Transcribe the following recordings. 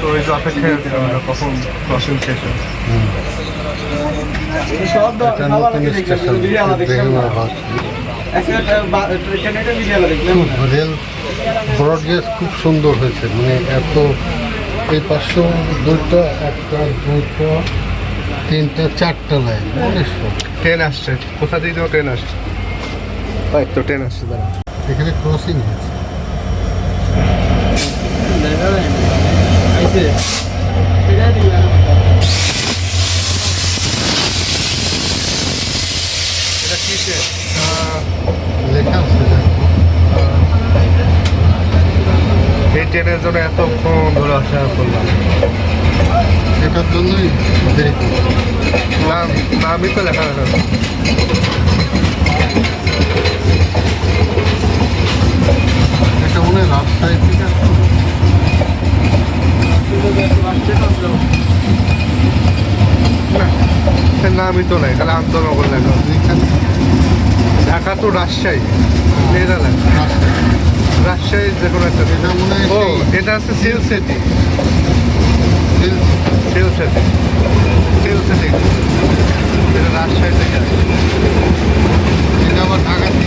তো ওই যে অপেক্ষায় আমরা কখন ক্রসিং শেষ হবে। সব এটা নতুন স্টেশন বেহুমাবাদ খুব রেল ব্রডগেজ খুব সুন্দর হয়েছে মানে এত এই পাঁচশো দুইটা একটা দুইটা তিনটা চারটা লাইন অনেক ট্রেন আসছে কোথা দিয়ে তো ট্রেন আসছে? তো ট্রেন আসছে দাঁড়া এখানে ক্রসিং হয়েছে। এটা কিসে লেখা এই ট্রেনের জন্য এতক্ষণ ধরে অপেক্ষা করলাম এটার জন্যই দেরি। নাম নামই তো লেখা দেখা যাচ্ছে। এটা মনে হয়। না এর নামই তো নাই তাহলে আন্দোলন এখানে ঢাকা তো রাজশাহী এটা লেখা রাজশাহী। রাজশাহী যে কোনো একটা মনে ও এটা হচ্ছে silk city silk city silk city এটা রাজশাহী থেকে। এটা ঢাকা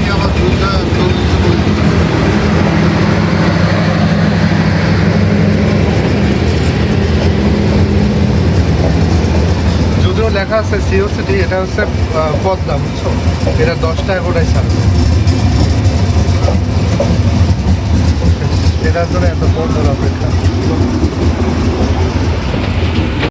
লেখা আছে, সিও সিটি, এটা হচ্ছে পদ্মা, বুঝছ? এটা দশটা টাকা কোটাই ছাড়বে। এটার জন্য এত বড় অপেক্ষা।